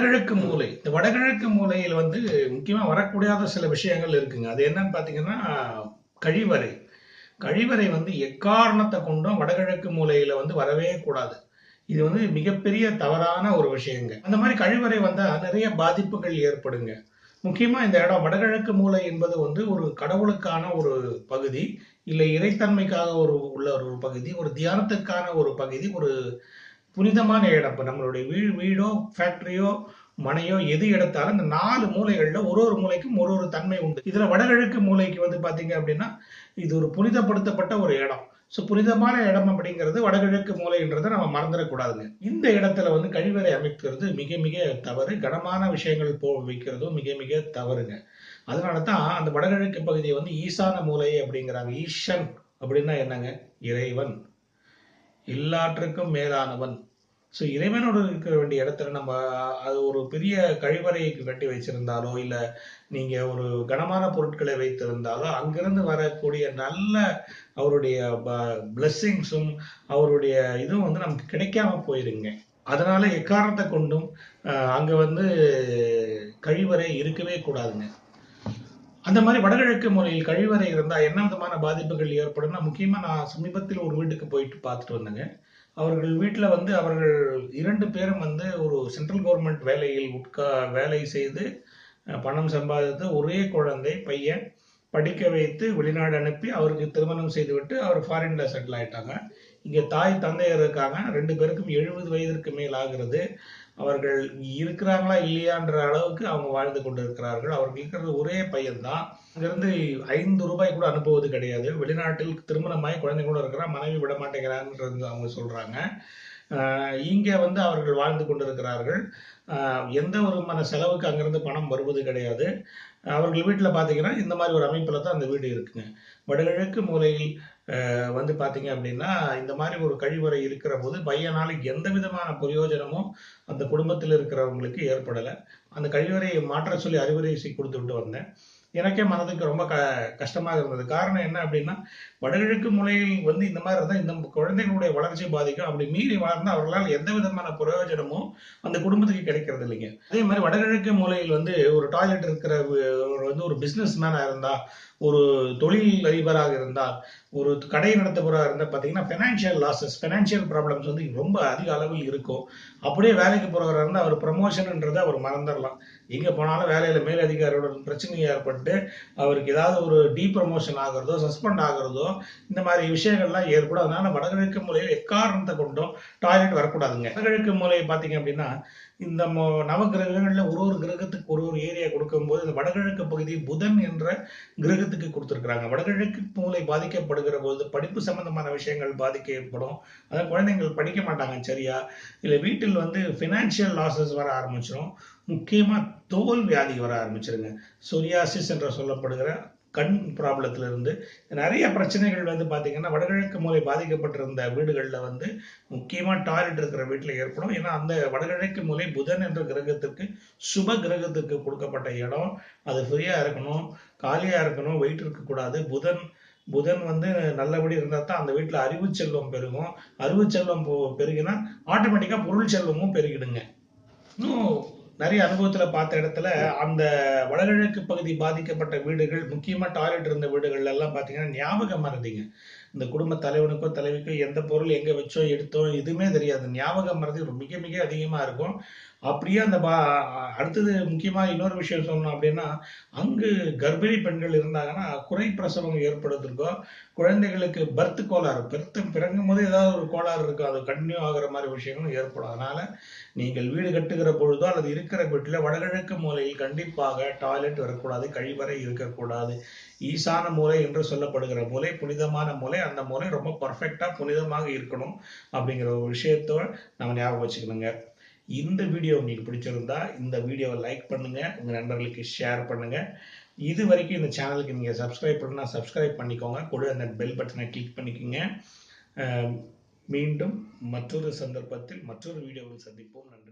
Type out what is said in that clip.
வடகிழக்கு மூலை. இந்த வடகிழக்கு மூலையில் வந்து முக்கியமாக வரக்கூடாத சில விஷயங்கள் இருக்குங்க. அது என்னன்னு பார்த்தீங்கன்னா கழிவறை. கழிவறை வந்து எக்காரணத்தை கொண்டும் வடகிழக்கு மூலையில வந்து வரவே கூடாது. இது வந்து மிகப்பெரிய தவறான ஒரு விஷயங்க. அந்த மாதிரி கழிவறை வந்தால் நிறைய பாதிப்புகள் ஏற்படுங்க. முக்கியமாக இந்த இடம் வடகிழக்கு மூலை என்பது வந்து ஒரு கடவுளுக்கான ஒரு பகுதி இல்லை இறைத்தன்மைக்காக ஒரு உள்ள ஒரு பகுதி ஒரு தியானத்துக்கான ஒரு பகுதி ஒரு புனிதமான இடம். இப்போ நம்மளுடைய வீ வீடோ ஃபேக்டரியோ மனையோ எது எடுத்தாலும் இந்த நாலு மூலைகளில் ஒரு ஒரு மூலைக்கும் ஒரு ஒரு தன்மை உண்டு. இதில் வடகிழக்கு மூலைக்கு வந்து பார்த்தீங்க அப்படின்னா இது ஒரு புனிதப்படுத்தப்பட்ட ஒரு இடம். ஸோ புனிதமான இடம் அப்படிங்கிறது வடகிழக்கு மூலைன்றதை நம்ம மறந்துடக்கூடாதுங்க. இந்த இடத்துல வந்து கழிவறை அமைக்கிறது மிக மிக தவறு. கனமான விஷயங்கள் போ வைக்கிறதும் மிக மிக தவறுங்க. அதனால தான் அந்த வடகிழக்கு பகுதியை வந்து ஈசான மூலை அப்படிங்கிறாங்க. ஈஷன் அப்படின்னா என்னங்க? இறைவன். எல்லாற்றுக்கும் மேலானவன். ஸோ இறைவனோடு இருக்க வேண்டிய இடத்துல நம்ம அது ஒரு பெரிய கழிவறை கட்டி வச்சிருந்தாலோ இல்லை நீங்கள் ஒரு கனமான பொருட்களை வைத்திருந்தாலோ அங்கிருந்து வரக்கூடிய நல்ல அவருடைய பிளெஸ்ஸிங்ஸும் அவருடைய இதுவும் வந்து நமக்கு கிடைக்காம போயிருங்க. அதனால எக்காரணத்தை கொண்டும் அங்கே வந்து கழிவறை இருக்கவே கூடாதுங்க. அந்த மாதிரி வடகிழக்கு முறையில் கழிவறை இருந்தால் என்ன விதமான பாதிப்புகள் ஏற்படும்னா முக்கியமாக நான் சமீபத்தில் ஒரு வீட்டுக்கு போயிட்டு பார்த்துட்டு வந்தேங்க. அவர்கள் வீட்டில் வந்து அவர்கள் இரண்டு பேரும் வந்து ஒரு சென்ட்ரல் கவர்மெண்ட் வேலையில் உட்கா வேலை செய்து பணம் சம்பாதித்து ஒரே குழந்தை பையன் படிக்க வைத்து வெளிநாடு அனுப்பி அவருக்கு திருமணம் செய்துவிட்டு அவர் ஃபாரின்ல செட்டில் ஆயிட்டாங்க. இங்கே தாய் தந்தையர் இருக்காங்க ரெண்டு பேருக்கும் எழுபது வயதிற்கு மேல் ஆகிறது. அவர்கள் இருக்கிறாங்களா இல்லையான்ற அளவுக்கு அவங்க வாழ்ந்து கொண்டிருக்கிறார்கள். அவர்கள் இருக்கிறது ஒரே பையன்தான். அங்கிருந்து ஐந்து ரூபாய் கூட அனுப்புவது கிடையாது. வெளிநாட்டில் திருமணமாய் குழந்தை கூட இருக்கிறான். மனைவி விட மாட்டேங்கிறான்றது அவங்க சொல்றாங்க. இங்கே வந்து அவர்கள் வாழ்ந்து கொண்டிருக்கிறார்கள். எந்த விதமான செலவுக்கு அங்கேருந்து பணம் வருவது கிடையாது. அவர்கள் வீட்டில் பார்த்தீங்கன்னா இந்த மாதிரி ஒரு அமைப்பில் தான் அந்த வீடு இருக்குங்க. வடகிழக்கு மூலையில் வந்து பார்த்தீங்க அப்படின்னா இந்த மாதிரி ஒரு கழிவறை இருக்கிற போது பையனால் எந்த விதமான பிரயோஜனமும் அந்த குடும்பத்தில் இருக்கிறவங்களுக்கு ஏற்படலை. அந்த கழிவறையை மாற்ற சொல்லி அறிவுரை செய் கொடுத்து விட்டு வந்தேன். எனக்கே மனதுக்கு ரொம்ப க கஷ்டமாக இருந்தது. காரணம் என்ன அப்படின்னா வடகிழக்கு மூலையில் வந்து இந்த மாதிரி இருந்தால் இந்த குழந்தைகளுடைய வளர்ச்சி பாதிக்கும். அப்படி மீறி வளர்ந்தால் அவர்களால் எந்த விதமான பிரயோஜனமும் அந்த குடும்பத்துக்கு கிடைக்கிறது இல்லைங்க. அதே மாதிரி வடகிழக்கு மூலையில் வந்து ஒரு டாய்லெட் இருக்கிற ஒரு வந்து ஒரு பிஸ்னஸ் மேனாக இருந்தால் ஒரு தொழில் அதிபராக இருந்தால் ஒரு கடை நடத்துபவராக இருந்தால் பார்த்தீங்கன்னா ஃபினான்ஷியல் லாஸஸ் ஃபினான்ஷியல் ப்ராப்ளம்ஸ் வந்து ரொம்ப அதிக அளவில் இருக்கும். அப்படியே வேலைக்கு போகிறவராக இருந்தால் அவர் ப்ரமோஷன்ன்றதை அவர் மறந்துடலாம். எங்கே போனாலும் வேலையில் மேலதிகாரியோட பிரச்சனையை ஏற்பட்டு அவருக்கு ஏதாவது ஒரு டீ ப்ரமோஷன் ஆகிறதோ சஸ்பெண்ட் ஆகிறதோ இந்த மாதிரி விஷயங்கள்லாம் ஏற்படும் அதனால வடகிழக்கு மூலையில் எக்காரணத்தை கொண்டும் டாய்லெட் வரக்கூடாதுங்க. வடகிழக்கு மூலையை பார்த்தீங்க அப்படின்னா இந்த நவகிரகங்களில் ஒரு ஒரு கிரகத்துக்கு ஒரு ஒரு ஏரியா கொடுக்கும்போது இந்த வடகிழக்கு பகுதி புதன் என்ற கிரகத்துக்கு கொடுத்துருக்குறாங்க. வடகிழக்கு மூளை பாதிக்கப்படுகிற போது படிப்பு சம்பந்தமான விஷயங்கள் பாதிக்க ஏற்படும் அதாவது குழந்தைங்கள் படிக்க மாட்டாங்க சரியா? இல்லை வீட்டில் வந்து ஃபினான்ஷியல் லாசஸ் வர ஆரம்பிச்சிடும் முக்கியமாக தோல் வியாதி வர ஆரம்பிச்சிருங்க. சொரியாசிஸ் என்று சொல்லப்படுகிற கண் ப்ராப்ளத்துல இருந்து நிறைய பிரச்சனைகள் வந்து பார்த்தீங்கன்னா வடகிழக்கு மூலை பாதிக்கப்பட்டிருந்த வீடுகளில் வந்து முக்கியமாக டாய்லெட் இருக்கிற வீட்டில் ஏற்படும். ஏன்னா அந்த வடகிழக்கு மூலை புதன் என்ற கிரகத்திற்கு சுப கிரகத்துக்கு கொடுக்கப்பட்ட இடம். அது ஃப்ரீயாக இருக்கணும் காலியாக இருக்கணும் வெயிட் இருக்கக்கூடாது புதன் புதன் வந்து நல்லபடி இருந்தால் தான் அந்த வீட்டில் அறிவு செல்வம் பெருகும். அறிவு செல்வம் பெருகினா ஆட்டோமேட்டிக்காக பொருள் செல்வமும் பெருகிடுங்க. இன்னும் நிறைய அனுபவத்துல பார்த்த இடத்துல அந்த வடகிழக்கு பகுதி பாதிக்கப்பட்ட வீடுகள் முக்கியமா டாய்லெட் இருந்த வீடுகள்ல எல்லாம் பாத்தீங்கன்னா ஞாபகமா இருந்தீங்க இந்த குடும்ப தலைவனுக்கோ தலைவிக்கோ எந்த பொருள் எங்கே வச்சோ எடுத்தோ எதுவுமே தெரியாது. ஞாபகம் மறதி ரொம்ப மிக மிக அதிகமாக இருக்கும். அப்படியே அந்த பா அடுத்தது முக்கியமாக இன்னொரு விஷயம் சொல்லணும் அப்படின்னா அங்கு கர்ப்பிணி பெண்கள் இருந்தாங்கன்னா குறை பிரசவம் ஏற்படுவதற்கோ குழந்தைகளுக்கு பர்த் கோளாறு பிறத்து பிறங்கும் போது ஏதாவது ஒரு கோளாறு இருக்கும். அது கண்டினியூ ஆகிற மாதிரி விஷயங்களும் ஏற்படும். அதனால நீங்கள் வீடு கட்டுகிற பொழுதோ அல்லது இருக்கிற வீட்டில் வடகிழக்கு மூலையில் கண்டிப்பாக டாய்லெட் வரக்கூடாது கழிவறை இருக்கக்கூடாது. ஈசான மூலை என்று சொல்லப்படுகிற மூலை புனிதமான மூலை அந்த முறை ரொம்ப பர்ஃபெக்டாக புனிதமாக இருக்கணும் அப்படிங்கிற ஒரு விஷயத்தோட நம்ம ஞாபகம் வச்சுக்கணுங்க. இந்த வீடியோ உங்களுக்கு பிடிச்சிருந்தா இந்த வீடியோவை லைக் பண்ணுங்க உங்கள் நண்பர்களுக்கு ஷேர் பண்ணுங்க. இது வரைக்கும் இந்த சேனலுக்கு நீங்கள் சப்ஸ்கிரைப் பண்ணால் சப்ஸ்கிரைப் பண்ணிக்கோங்க. கூட அந்த பெல் பட்டனை கிளிக் பண்ணிக்கோங்க. மீண்டும் மற்றொரு சந்தர்ப்பத்தில் மற்றொரு வீடியோவில் சந்திப்போம். நன்றி.